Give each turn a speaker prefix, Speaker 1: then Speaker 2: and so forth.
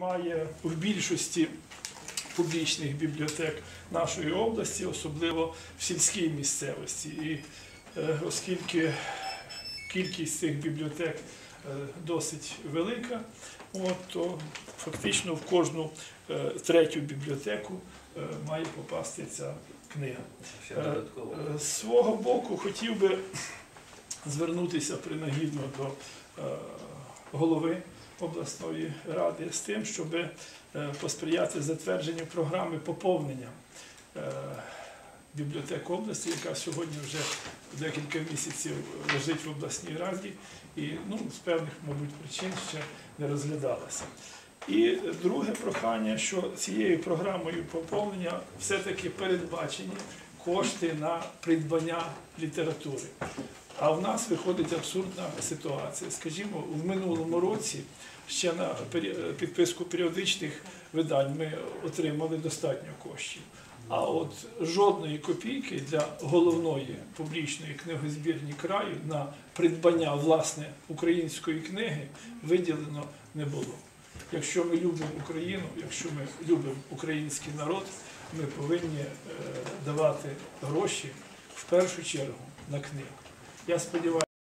Speaker 1: Має в більшості публічних бібліотек нашої області, особливо в сільській місцевості. І е, оскільки кількість цих бібліотек е, досить велика, от, то фактично в кожну е, третю бібліотеку має попасти ця книга. З свого боку хотів би звернутися принагідно до голови обласної ради з тим, щоб е, посприяти затвердженню програми поповнення е, бібліотек області, яка сьогодні вже декілька місяців лежить в обласній раді і ну, з певних, мабуть, причин ще не розглядалася. І друге прохання, що цією програмою поповнення все-таки передбачені кошти на придбання літератури. А в нас виходить абсурдна ситуація. Скажімо, в минулому році ще на підписку періодичних видань ми отримали достатньо коштів. А от жодної копійки для головної публічної книгозбірні краю на придбання власне української книги виділено не було. Якщо ми любимо Україну, якщо ми любимо український народ, ми повинні е, давати гроші в першу чергу на книгу. Я сподіваюся.